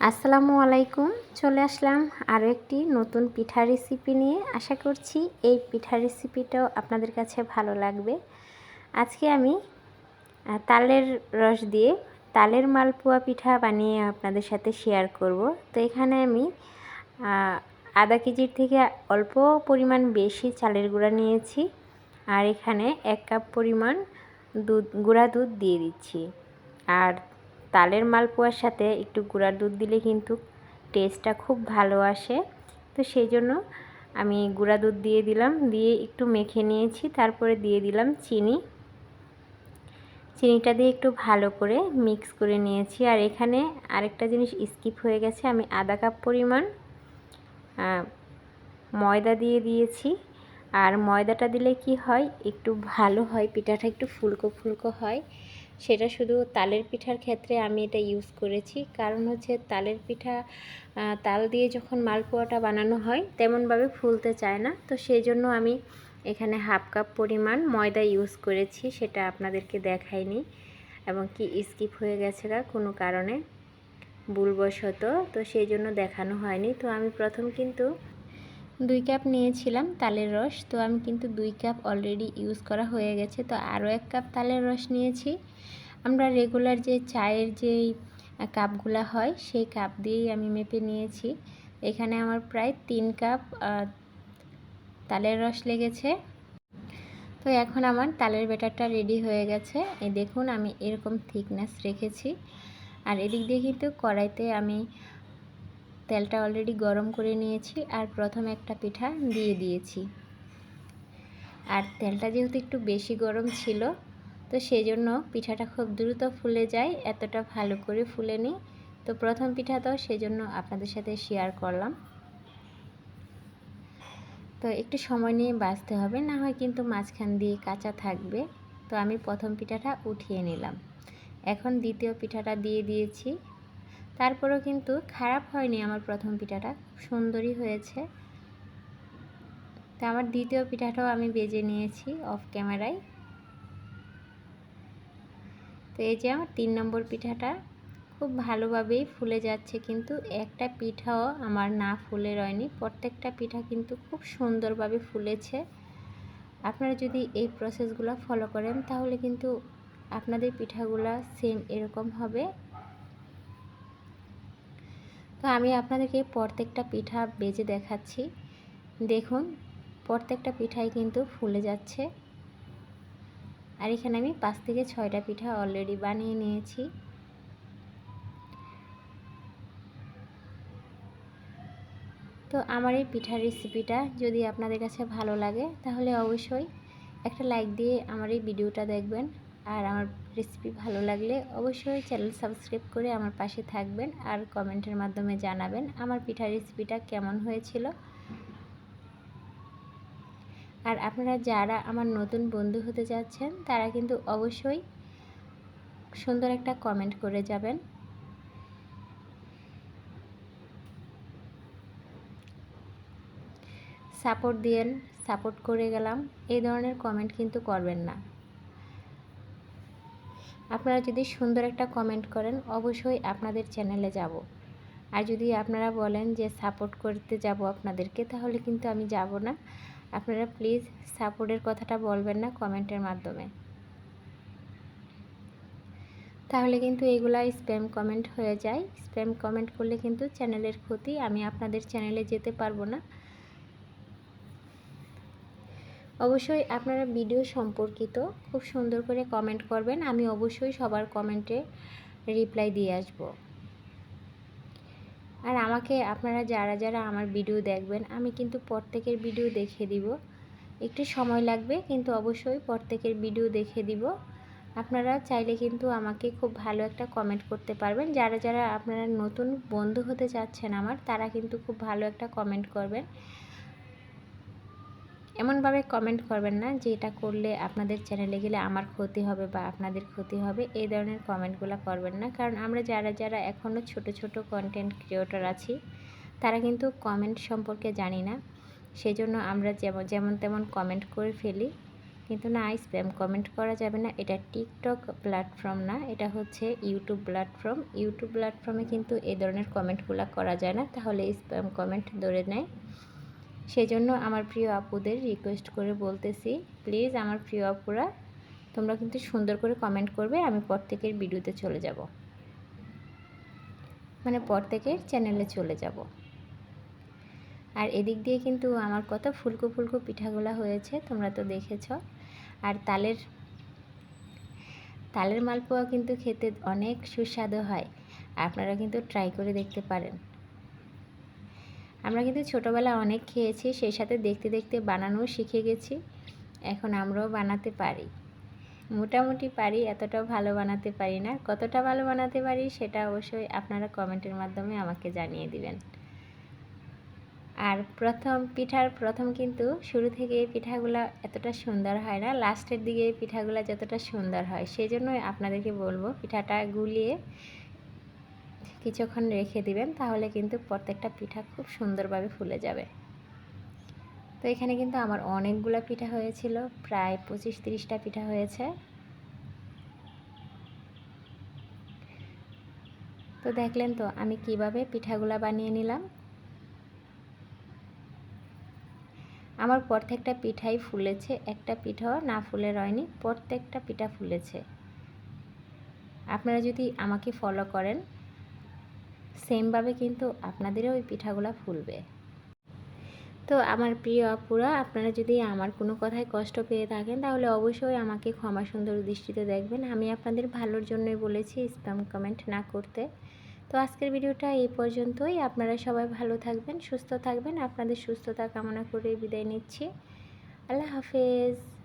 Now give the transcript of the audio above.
আসসালামু আলাইকুম। চলে আসলাম আরও একটি নতুন পিঠা রেসিপি নিয়ে। আশা করছি এই পিঠা রেসিপিটাও আপনাদের কাছে ভালো লাগবে। আজকে আমি তালের রস দিয়ে তালের মালপোয়া পিঠা বানিয়ে আপনাদের সাথে শেয়ার করব। তো এখানে আমি আধা কেজির থেকে অল্প পরিমাণ বেশি চালের গুঁড়া নিয়েছি। আর এখানে এক কাপ পরিমাণ দুধ, গুঁড়া দুধ দিয়ে দিচ্ছি। আর তালের মালপোয়ার সাথে একটু গুঁড়ার দুধ দিলে কিন্তু টেস্টটা খুব ভালো আসে। তো সেই জন্য আমি গুঁড়া দুধ দিয়ে দিলাম, দিয়ে একটু মেখে নিয়েছি, তারপরে দিয়ে দিলাম চিনি। চিনিটা দিয়ে একটু ভালো করে মিক্স করে নিয়েছি। আর এখানে আরেকটা জিনিস স্কিপ হয়ে গেছে, আমি আধা কাপ পরিমাণ ময়দা দিয়ে দিয়েছি। আর ময়দাটা দিলে কি হয়, একটু ভালো হয়, পিঠাটা একটু ফুলকো ফুলকো হয়। সেটা শুধু তালের পিঠার ক্ষেত্রে আমি এটা ইউজ করেছি। কারণ হচ্ছে তালের পিঠা তাল দিয়ে যখন মালপোয়াটা বানানো হয়, তেমনভাবে ফুলতে চায় না। তো সেই জন্য আমি এখানে হাফ কাপ পরিমাণ ময়দা ইউজ করেছি, সেটা আপনাদেরকে দেখাইনি। এবং কি স্কিপ হয়ে গেছে কোনো কারণে ভুলবশত। তো সেই জন্য দেখানো হয়নি। তো আমি প্রথম কিন্তু দুই কাপ নিয়েছিলাম তালের রস, তো আমি কিন্তু দুই কাপ অলরেডি ইউজ করা হয়ে গেছে, তো আরও এক কাপ তালের রস নিয়েছি। আমরা রেগুলার যে চায়ের যেই কাপগুলো হয়, সেই কাপ দিয়েই আমি মেপে নিয়েছি। এখানে আমার প্রায় তিন কাপ তালের রস লেগেছে। তো এখন আমার তালের ব্যাটারটা রেডি হয়ে গেছে। এই দেখুন আমি এরকম থিকনেস রেখেছি। আর এদিক দিয়ে কিন্তু কড়াইতে আমি তেলটা অলরেডি গরম করে নিয়েছি আর প্রথম একটা পিঠা দিয়ে দিয়েছি। আর তেলটা যেহেতু একটু বেশি গরম ছিল, তো সেই জন্য পিঠাটা খুব দ্রুত ফুলে যায়, এতটা ভালো করে ফুলে নিই তো প্রথম পিঠা তো সেই জন্য আপনাদের সাথে শেয়ার করলাম। তো একটু সময় নিয়ে বাঁচতে হবে, না হয় কিন্তু মাঝখান দিয়ে কাঁচা থাকবে। তো আমি প্রথম পিঠাটা উঠিয়ে নিলাম। এখন দ্বিতীয় পিঠাটা দিয়ে দিয়েছি। তারপরেও কিন্তু খারাপ হয়নি আমার প্রথম পিঠাটা সুন্দরই হয়েছে। তো আমার দ্বিতীয় পিঠাটাও আমি বেজে নিয়েছি অফ ক্যামেরায় তো এই যে আমার তিন নম্বর পিঠাটা, খুব ভালোভাবেই ফুলে যাচ্ছে কিন্তু একটা পিঠাও আমার না ফুলে রয়নি। প্রত্যেকটা পিঠা কিন্তু খুব সুন্দরভাবে ফুলেছে। আপনারা যদি এই প্রসেসগুলো ফলো করেন তাহলে কিন্তু আপনাদের পিঠাগুলো সেম এরকম হবে। তো আমি আপনাদেরকে প্রত্যেকটা পিঠা বেজে দেখাচ্ছি। দেখুন, প্রত্যেকটা পিঠাই কিন্তু ফুলে যাচ্ছে। আর এখানে আমি পাঁচ থেকে ছয়টা পিঠা অলরেডি বানিয়ে নিয়েছি। তো আমার এই পিঠার রেসিপিটা যদি আপনাদের কাছে ভালো লাগে, তাহলে অবশ্যই একটা লাইক দিয়ে আমার এই ভিডিওটা দেখবেন। আর আমার রেসিপি ভালো লাগলে অবশ্যই চ্যানেল সাবস্ক্রাইব করে আমার পাশে থাকবেন আর কমেন্টের মাধ্যমে জানাবেন আমার পিঠা রেসিপিটা কেমন হয়েছিল। আর আপনারা যারা আমার নতুন বন্ধু হতে যাচ্ছেন, তারা কিন্তু অবশ্যই সুন্দর একটা কমেন্ট করে যাবেন। সাপোর্ট দিয়েন সাপোর্ট করে গেলাম, এই ধরনের কমেন্ট কিন্তু করবেন না। আপনারা যদি সুন্দর একটা কমেন্ট করেন, অবশ্যই আপনাদের চ্যানেলে যাব। আর যদি আপনারা বলেন যে সাপোর্ট করতে যাব আপনাদেরকে, তাহলে কিন্তু আমি যাব না। আপনারা প্লিজ সাপোর্টের কথাটা বলবেন না কমেন্টের মাধ্যমে। তাহলে কিন্তু এগুলা স্প্যাম কমেন্ট হয়ে যায়। স্প্যাম কমেন্ট করলে কিন্তু চ্যানেলের ক্ষতি। আমি আপনাদের চ্যানেলে যেতে পারব না। অবশ্যই আপনারা ভিডিও সম্পর্কিত খুব সুন্দর করে কমেন্ট করবেন। আমি অবশ্যই সবার কমেন্টে রিপ্লাই দিয়ে আসব। আর আমাকে আপনারা যারা যারা আমার ভিডিও দেখবেন, আমি কিন্তু প্রত্যেকের ভিডিও দেখে দিব। একটু সময় লাগবে, কিন্তু অবশ্যই প্রত্যেকের ভিডিও দেখে দিব। আপনারা চাইলে কিন্তু আমাকে খুব ভালো একটা কমেন্ট করতে পারবেন। যারা যারা আপনারা নতুন বন্ধু হতে চাচ্ছেন আমার, তারা কিন্তু খুব ভালো একটা কমেন্ট করবেন। এমনভাবে কমেন্ট করবেন না যে এটা করলে আপনাদের চ্যানেলে গেলে আমার ক্ষতি হবে বা আপনাদের ক্ষতি হবে, এই ধরনের কমেন্টগুলো করবেন না। কারণ আমরা যারা যারা এখনও ছোট ছোট কন্টেন্ট ক্রিয়েটর আছি, তারা কিন্তু কমেন্ট সম্পর্কে জানি না। সেজন্য আমরা যেমন যেমন তেমন কমেন্ট করে ফেলি। কিন্তু না স্প্যাম কমেন্ট করা যাবে না। এটা টিকটক প্ল্যাটফর্ম না, এটা হচ্ছে ইউটিউব প্ল্যাটফর্ম ইউটিউব প্ল্যাটফর্মে কিন্তু এই ধরনের কমেন্টগুলো করা যায় না। তাহলে স্প্যাম কমেন্ট ধরে নেয়। সেই জন্য আমার প্রিয় আপুদের রিকোয়েস্ট করে বলতেছি প্লিজ আমার প্রিয় আপুরা, তোমরা কিন্তু সুন্দর করে কমেন্ট করবে, আমি প্রত্যেকের ভিডিওতে চলে যাব। মানে প্রত্যেকের চ্যানেলে চলে যাব। আর এদিক দিয়ে কিন্তু আমার কত ফুলকো ফুলকো পিঠাগুলা হয়েছে, তোমরা তো দেখেছ। আর তালের তালের মালপোয়া কিন্তু খেতে অনেক সুস্বাদু হয়, আপনারা কিন্তু ট্রাই করে দেখতে পারেন। আমরা কিন্তু ছোটোবেলা অনেক খেয়েছি, সেই সাথে দেখতে দেখতে বানানোও শিখে গেছি। এখন আমরাও বানাতে পারি। মোটামুটি পারি, এতটাও ভালো বানাতে পারি না। কতটা ভালো বানাতে পারি সেটা অবশ্যই আপনারা কমেন্টের মাধ্যমে আমাকে জানিয়ে দিবেন। আর প্রথম পিঠার প্রথম কিন্তু শুরু থেকে পিঠাগুলো এতটা সুন্দর হয় না, লাস্টের দিকে পিঠাগুলো যতটা সুন্দর হয় সেই জন্যই আপনাদেরকে বলব পিঠাটা গুলিয়ে কিছুক্ষণ রেখে দিবেন, তাহলে কিন্তু প্রত্যেকটা পিঠা খুব সুন্দরভাবে ফুলে যাবে। তো এখানে কিন্তু আমার অনেকগুলো পিঠা হয়েছিল, প্রায় পঁচিশ তিরিশটা পিঠা হয়েছে। তো দেখলেন তো, আমি কীভাবে পিঠাগুলা বানিয়ে নিলাম। আমার প্রত্যেকটা পিঠাই ফুলেছে, একটা পিঠাও না ফুলে রয়নি, প্রত্যেকটা পিঠা ফুলেছে। আপনারা যদি আমাকে ফলো করেন সেমভাবে কিন্তু আপনাদেরও ওই পিঠাগুলো ফুলবে। তো আমার প্রিয় আপুরা, আপনারা যদি আমার কোনো কথায় কষ্ট পেয়ে থাকেন, তাহলে অবশ্যই আমাকে ক্ষমা সুন্দর দৃষ্টিতে দেখবেন। আমি আপনাদের ভালোর জন্যই বলেছি স্প্যাম কমেন্ট না করতে। তো আজকের ভিডিওটা এই পর্যন্তই। আপনারা সবাই ভালো থাকবেন, সুস্থ থাকবেন। আপনাদের সুস্থতা কামনা করে বিদায় নিচ্ছি। আল্লাহ হাফেজ।